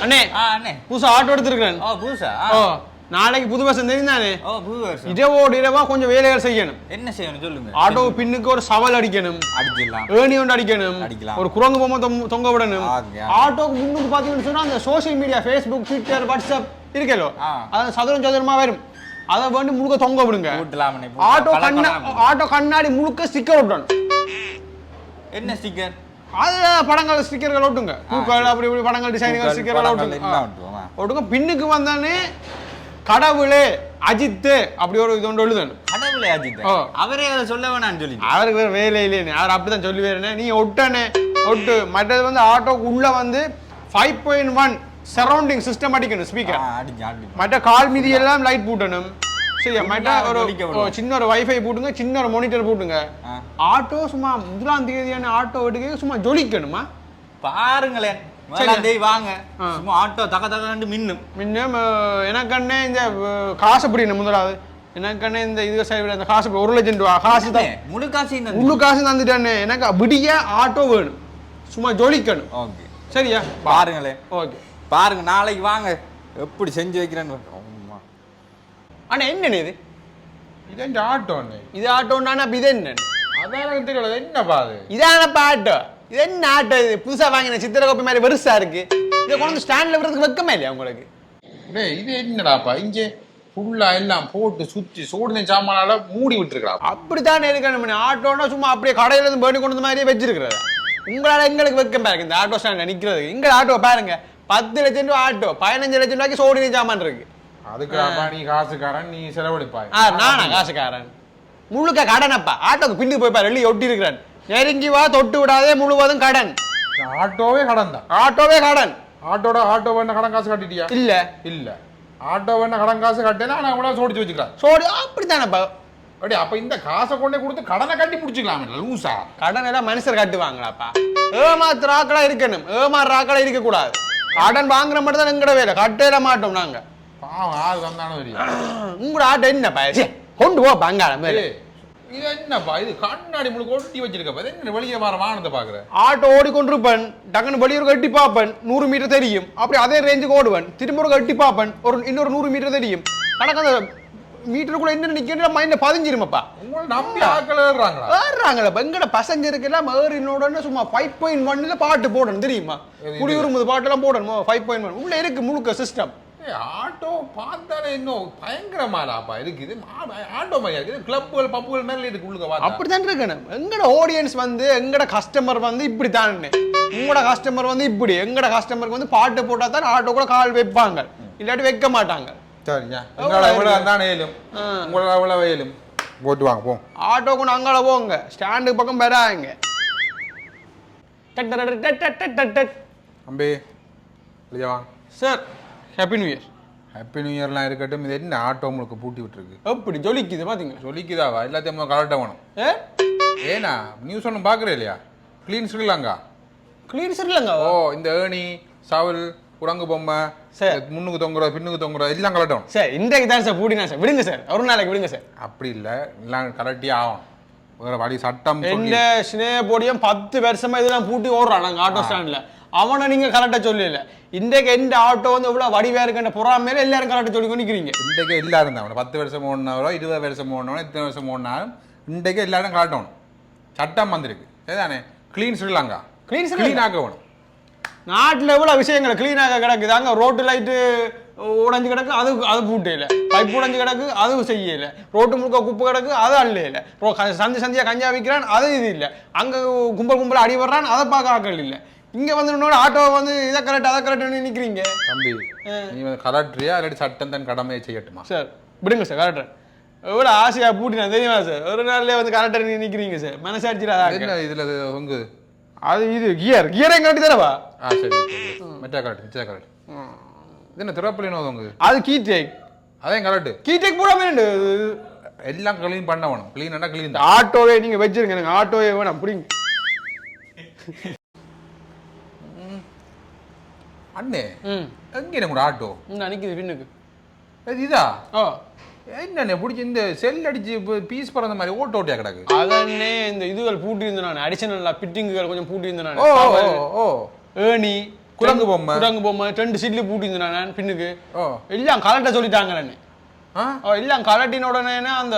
அண்ணே. அண்ணே. புதுசா ஆட்டோ எடுத்திருக்கிறேன். ஓ புதுசா. ஓ நாளைக்கு புது பஸ் தெரியும் தானே? ஓ புது வருஷம் இரவோடு இரவா கொஞ்சம் வேலைகள் செய்யணும். என்ன செய்யணும் சொல்லுங்க. ஆட்டோ பின்னுக்கு ஒரு சவல் அடிக்கணும். அடிச்சிடலாம். ஏணி ஒன்று அடிக்கணும். அடிக்கலாம். ஒரு குரங்கு பொம்மை தொங்க- விடணும். ஆட்டோக்கு முன்னுக்கு பார்த்தீங்கன்னு சொன்னா அந்த social media Facebook Twitter WhatsApp இருக்கலோ. அது சதுரம் சதுரமா வரும். அதை வந்து முழுக்க தொங்க விடுங்க. ஆட்டோ கண்ணா. ஆட்டோ கண்ணாடி முழுக்க ஸ்டிக்கர் ஒட்டணும் என்ன ஸ்டிக்கர் அது படங்கள் ஸ்டிக்கர்கள் ஒட்டுங்க. பூக்கள் அப்படி இப்படி படங்கள் டிசைன்கள் ஸ்டிக்கர்கள் ஒட்டுங்க. ஒட்டுங்க. பின்னுக்கு வந்தானே கடவுளே அஜித்து அப்படி ஒரு இது ஒன்று எழுதணும் கடவுளே அஜித். அவரே அதை சொல்ல வேணாம்னு சொல்லி அவருக்கு வேற வேலை இல்லையே அவர் அப்படிதான் சொல்லி வேறனே நீ ஒட்டனே ஒட்டு. மற்றது வந்து ஆட்டோக்கு உள்ள வந்து five point one surrounding system அடிக்கணும் ஸ்பீக்கர் மற்ற கால் மீதி எல்லாம் லைட் பூட்டணும். சரியா ஒரு. ஒரு சின்ன ஒரு வைஃபை போட்டுங்க சின்ன ஒரு மானிட்டர் போட்டுங்க. ஆட்டோ சும்மா முதலாம் தேதியான ஆட்டோ எடுக்க சும்மா ஜொலிக்கணுமா? பாருங்களேன். வாங்க. சும்மா ஆட்டோ தக தகண்டு மின்னும். முன்ன அஹ், எனக்கண்ணே இந்த காசு பிடிக்கணும் முதலாவது? எனக்கண்ணே இந்த இது சைடு அந்த காசு ஒரு லட்சம் ரூபா காசு தான் முழு காசு உள்ளு காசு தந்துட்டானே. எனக்கு விடிய ஆட்டோ வேணும். சும்மா ஜொலிக்கணும். ஓகே. சரியா? பாருங்களேன். ஓகே. பாருங்க நாளைக்கு வாங்க. எப்படி செஞ்சு வைக்கிறேன்னு. அண்ணா என்ன இது? இது என் ஆட்டோன்னு இது அப்ப இது என்ன அதான் எனக்கு தெரியல என்னப்பா அது இதானப்பா ஆட்டோ. இது என்ன ஆட்டோ இது? புதுசா வாங்கின சித்திர கோப்பி மாதிரி பெருசா இருக்கு. இதை கொண்டு ஸ்டாண்ட்ல விடுறதுக்கு வெக்கமே இல்லையா உங்களுக்கு? டேய் இது என்னடாப்பா? இங்கே ஃபுல்லா எல்லாம் போட்டு சுத்தி சோடின சாமானால மூடி விட்டுருக்கா அப்படித்தானே இருக்கணும் ஆட்டோனா சும்மா அப்படியே கடையில இருந்து பேணி கொண்டு மாதிரியே வச்சிருக்கிறது? உங்களால எங்களுக்கு வெக்கம் பாருங்க. இந்த ஆட்டோ ஸ்டாண்ட்ல நிக்கிறது இங்க ஆட்டோ பாருங்க. பத்து லட்சம் ரூபா ஆட்டோ பதினஞ்சு லட்சம் ரூபாய்க்கு சோடினி சாமான் இருக்கு. அதுக்கு நீ காசுக்காரன் நீ செலவழிப்பாய். ஆ நானா காசுக்காரன்? முழுக்க கடனப்பா. ஆட்டோக்கு பின்னுக்கு போய் பாரு வெளியே ஒட்டி இருக்கிறான் நெருங்கி வா தொட்டு விடாதே முழுவதும் கடன். ஆட்டோவே கடன் தான் ஆட்டோவே கடன். ஆட்டோட ஆட்டோ வேணா கடன் காசு கட்டிட்டியா? இல்ல. இல்ல. ஆட்டோ வேணா கடன் காசு கட்டினா நான் கூட சோடிச்சு வச்சுக்கிறேன். சோடி அப்படித்தானப்பா? அப்படி அப்ப இந்த காசை கொண்டே கொடுத்து கடனை கட்டி முடிச்சுக்கலாம் லூசா. கடன் எல்லாம் மனுஷர் கட்டுவாங்களாப்பா. ஏமாத்துற ஆக்களா இருக்கணும். ஏமாறுற ஆக்களா இருக்க கூடாது கடன் வாங்குற மட்டும் தான் எங்கட வேலை. கட்டேல மாட்டோம் நாங்க. வந்தானு தெரியும் உங்களோட ஆட்டோ என்னப்பா? சே, கொண்டு போ ஏய், இது என்னப்பா? இது கண்ணாடி முழுக்க ஒட்டி வச்சிருக்கப்பா. என்ன வெளியே வர வானத்தை பாக்குற ஆட்டோ ஓடிக்கொண்டிருப்பேன் டக்குன்னு வெளியூர் கட்டி பார்ப்பேன் நூறு மீட்டர் தெரியும். அப்படி அதே ரேஞ்சுக்கு ஓடுவேன் திரும்ப ஒரு கட்டி பார்ப்பேன் ஒரு இன்னொரு நூறு மீட்டர் தெரியும். கணக்கு அந்த மீட்டருக்குள்ள என்ன நிக்கிற மைண்ட்ல பதிஞ்சிருமப்பா. உங்களை நம்பி ஆக்கள் ஏறுறாங்களா? ஏறுறாங்களப்பா எங்கட பசஞ்சருக்கு எல்லாம் ஏறினோடனே சும்மா ஃபைவ் பாயிண்ட் ஒன்ல பாட்டு போடணும் தெரியுமா? இது? குடியுரிமை பாட்டெல்லாம் போடணும்? ஃபைவ் பாயிண்ட் ஒன் உள்ள இருக்கு முழுக்க சிஸ்டம் ஆட்டோ பார்த்தாலே இன்னும் பயங்கரமாடாப்பா இருக்கு இது மா- ஆட்டோ மாதிரி இருக்குது. கிளப்புகள் பப்புகள் மேல இருக்கு உள்ளுக பார்த்தா. அப்படித்தான் இருக்கணும். எங்கட ஆடியன்ஸ் வந்து எங்கட கஸ்டமர் வந்து இப்படி தான் உங்களோட கஸ்டமர் வந்து இப்படி. எங்கட கஸ்டமருக்கு வந்து பாட்டு போட்டா தான் ஆட்டோ கூட கால் வைப்பாங்க. இல்லாட்டி வைக்க மாட்டாங்க. சரிங்க. உங்களோட எவ்வளவு தான் ஏலும். உங்களோட எவ்வளவு ஏலும்? போட்டு வாங்க போ. ஆட்டோ கொண்டு அங்கால போங்க. ஸ்டாண்டு பக்கம் வராங்க. அம்பே வாங்க sir. Happy new year happy new இயர்லாம் இருக்கட்டும் இது என்ன ஆட்டோ முழுக்க பூட்டி விட்டுருக்கு? எப்படி ஜொலிக்குது பாத்தீங்களா? சொல்லிக்குதாவா எல்லாத்தையும் கரெக்டாக வேணும். ஏ? ஏனா நியூஸ் ஒன்றும் பார்க்குறே இல்லையா? க்ளீன் ஸ்ரீலங்கா கிளீன் சார் இல்லைங்க ஓ இந்த ஏணி சவல் குரங்கு பொம்மை சரி. முன்னுக்கு தொங்குறது பின்னுக்கு தொங்குறது எல்லாம் கலட்டும் சார் இன்றைக்கு தான் சார் பூட்டினா சார். விடுங்க சார் ஒரு நாளைக்கு விடுங்க சார். அப்படி இல்லை எல்லாம் கலட்டியே ஆகும் வேற வழி சட்டம் எந்த ஸ்னேக போடியும் பத்து வருஷமா இதெல்லாம் பூட்டி ஓடுறான் நாங்க ஆட்டோ ஸ்டாண்ட்ல. அவனை நீங்க கரெக்டா சொல்லல. இன்றைக்கு எந்த ஆட்டோ வந்து எவ்வளவு வடிவா இருக்குன்ற பொறாமையில எல்லாரும் கரெக்டா சொல்லி கொண்டு நிக்கிறீங்க இன்றைக்கு எல்லாரும் தான். பத்து வருஷம் ஓடினவரோ இருபது வருஷம் ஓடினவரோ இத்தனை வருஷம் ஓடினாலும் இன்றைக்கு எல்லாரும் காட்டணும் சட்டம் வந்திருக்கு. சரிதானே? Clean Sri Lanka Lanka. க்ளீன் ஆக்க வேணும். நாட்டுல எவ்வளவு விஷயங்கள் கிளீனாக கிடக்குது. அங்க ரோட்டு லைட்டு உடைஞ்சு கிடக்கு அது அது பூட்டையில. பைப் உடைஞ்சு கிடக்கு அது செய்யல. ரோட்டு முழுக்க குப்பை கிடக்கு அது அள்ளையில ரோ சந்தி சந்தியா கஞ்சா விற்கிறான் அது இது இல்ல. அங்க கும்பல் கும்பல் அடி வர்றான் அதை பார்க்க ஆக்கள் இல்ல. இங்க வந்து ஆட்டோ வந்து இதை கரெக்ட் அதை கரெக்ட் நிக்கிறீங்க. தம்பி நீ வந்து கலட்டுறியா இல்லாட்டி சட்டம் தன் கடமையை செய்யட்டுமா? சார் விடுங்க சார் கரெக்டாக எவ்வளோ ஆசையாக பூட்டினா தெரியுமா சார்? ஒரு நாள்லயே வந்து கரெக்டாக நிற்கிறீங்க சார். மனசாட்சியில் அதான் என்ன இதுல இது தொங்குது அது இது கியர் கியரை கட்டி தரவா? ஆ சரி மெட்டா கரெக்ட் மிச்சா கரெக்ட் இது என்ன திறப்பலினோ தொங்குது அது கீ டேக் அதையும் கரெக்ட் கீ டேக் போடாம எல்லாம் க்ளீன் பண்ண வேணும். க்ளீன் க்ளீன் இந்த ஆட்டோவே நீங்க வச்சிருங்க எனக்கு ஆட்டோவே வேணாம் பிடிங்க. அண்ணே எங்கே கூட ஆட்டோ நிற்கிது பின்னுக்கு இதா ஓ என்னண்ணே பிடிச்சி இந்த செல் அடிச்சு பீஸ் பறந்த மாதிரி ஓட்ட ஓட்டியா கிடக்கு அதனே இந்த இதுகள் பூட்டி இருந்தேன் நான் அடிஷனல் பிட்டிங்குகள் கொஞ்சம் பூட்டி இருந்தேன் ஓ நான் ஓ ஓ ஏணி குரங்கு பொம்மை குரங்கு பொம்மை ரெண்டு சில்லு பூட்டியிருந்தேன் நான் பின்னுக்கு ஓ எல்லாம் கலட்ட சொல்லிட்டாங்க நான் ஓ, எல்லாம் கலட்டின உடனே அந்த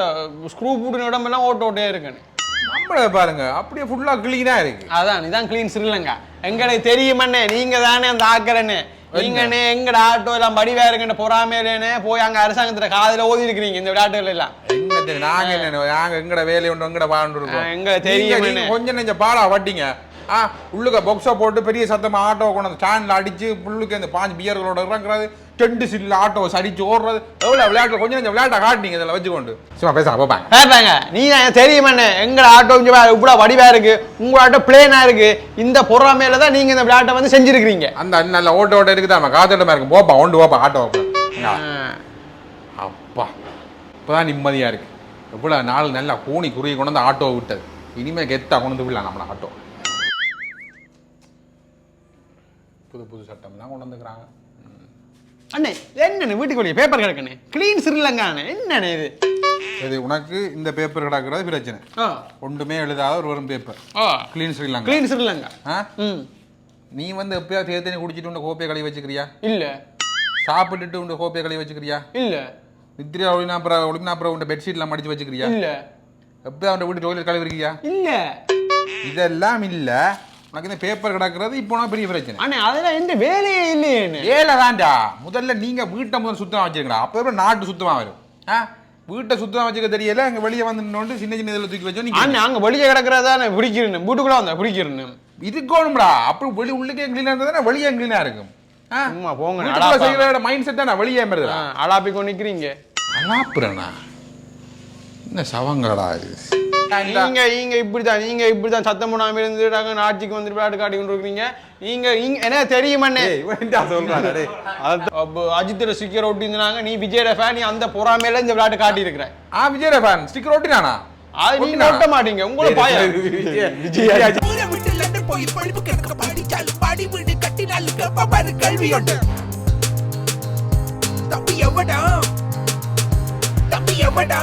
ஸ்க்ரூ பூட்டின உடம்பெல்லாம் ஓட்ட ஓட்டே இருக்குன்னு நம்மள பாருங்க அப்படியே ஃபுல்லா கிளீனா இருக்கு அதான் இதான் கிளீன் ஸ்ரீலங்கா எங்களுக்கு தெரியுமண்ணே நீங்க தானே அந்த ஆக்கறன்னு நீங்கண்ணே எங்கட ஆட்டோ எல்லாம் படி வேறுங்கன்னு பொறாமையிலேனே போய் அங்க அரசாங்கத்துல காதுல ஓதி இருக்கிறீங்க இந்த விளையாட்டுகள் எல்லாம். நாங்க நாங்க எங்கட வேலை உண்டு எங்கட வாழ்ந்து இருக்கோம். எங்க தெரியும் கொஞ்சம் நெஞ்ச பாடா வட்டிங்க. ஆ உள்ளுக்க பொக்ஸை போட்டு பெரிய சத்தமா ஆட்டோ கொண்டு ஸ்டாண்ட்ல அடிச்சு புல்லுக்கு அந்த பாஞ்சு பியர்களோட இறங்குறது டெண்டு சில்ல ஆட்டோ சரிச்சு ஓடுறது. எவ்வளவு விளையாட்டு கொஞ்சம் நெஞ்ச விளையாட்டை காட்டினீங்க இதில் வச்சுக்கொண்டு. சும்மா பேச போப்பாங்க பேட்டாங்க நீ தான் தெரியுமண்ணே? எங்கட ஆட்டோ இங்க பாரு, இவ்வளவு வடிவா இருக்கு. உங்க ஆட்டோ பிளேனா இருக்கு. இந்த பொறாமையில தான் நீங்க இந்த விளையாட்டை வந்து செஞ்சிருக்கிறீங்க. அந்த நல்ல ஓட்ட ஓட்ட இருக்குதா? நம்ம காத்தோட்டமா இருக்கும் போப்பா ஒண்டு போப்பா ஆட்டோ. அப்பா இப்பதான் நிம்மதியா இருக்கு. எவ்வளவு நாள் நல்லா கூனி குறுகி கொண்டு வந்து ஆட்டோ விட்டது. இனிமே கெத்தா கொண்டு விடலாம் நம்மள ஆட்டோ புது புது சட்டம்லாம் கொண்டு வந்துக்கிறாங்க. அண்ணே என்னண்ணே வீட்டுக்குள்ளே பேப்பர் கிடக்குண்ணே? கிளீன் ஸ்ரீலங்காண்ணே என்னண்ணே இது? இது உனக்கு இந்த பேப்பர் கிடக்கிறது பிரச்சனை. ஒன்றுமே எழுதாத ஒரு வெறும் paper clean Sri Lanka clean Sri Lanka ஆ? நீ வந்து எப்பயாவது தேர்தல் தண்ணி குடிச்சிட்டு உண்ட கோப்பையை கழுவி வச்சுக்கிறியா? இல்ல. சாப்பிட்டுட்டு உண்ட கோப்பையை கழுவி வச்சுக்கிறியா? இல்ல. நித்ரியா ஒளினா அப்புறம் ஒளினா அப்புறம் உண்ட பெட்ஷீட்லாம் மடிச்சு வச்சுக்கிறியா? இல்ல. எப்பயாவது அவன் வீட்டு டோய்லெட் கழுவிருக்கியா? இல்ல. இதெல்லாம் இல்ல. உனக்கு இந்த பேப்பர் கிடக்கிறது இப்போ பெரிய பிரச்சனை. அண்ணே அதெல்லாம் எந்த வேலையே இல்லையேண்ணே ஏழை தான்டா. முதல்ல நீங்க வீட்டை முதல்ல சுத்தமா வச்சுருக்கா அப்போ அப்புறம் நாட்டு சுத்தமா வரும்? ஆ? வீட்டை சுத்தமா வச்சுக்க தெரியல அங்க வெளியே வந்து சின்ன சின்ன இதில் தூக்கி வச்சோம் நீங்க அண்ணே அங்க வெளியே கிடக்குறதா நான் பிடிக்கிறேன் வீட்டுக்குள்ள வந்தா பிடிக்கிறேன் இருக்கணும்டா அப்புறம் வெளி உள்ளுக்கே கிளீனா இருந்தா வெளியே கிளீனா இருக்கும். ஆ? சும்மா போங்க. செய்யற மைண்ட் செட் தான் வெளியே மருதுடா அலாப்பி கொண்டு நிக்கிறீங்க. அலாப்புறனா? என்ன சவங்கடா இது? நீங்க நீங்க இப்படிதான் நீங்க இப்படிதான் சத்தம் போடாம இருந்து நாங்க ஆட்சிக்கு வந்து விளையாட்டு காட்டி கொண்டு இருக்கீங்க நீங்க என்ன தெரியுமண்ணே அப்ப அஜித்தோட ஸ்டிக்கர் ஒட்டியிருந்தாங்க நீ விஜயோட ஃபேன் நீ அந்த பொறாமையில இந்த விளையாட்டு காட்டி இருக்கிற ஆ விஜய் ஃபேன் ஸ்டிக்கர் ஒட்டினானா? அது நீங்க ஒட்ட மாட்டீங்க உங்களை பயம். விஜய் போய் படிப்பு கிடக்க படிச்சாலும் பாடி வீடு கட்டினாலும் பாரு கல்வி உண்டு தம்பி எவடா? தம்பி எவடா?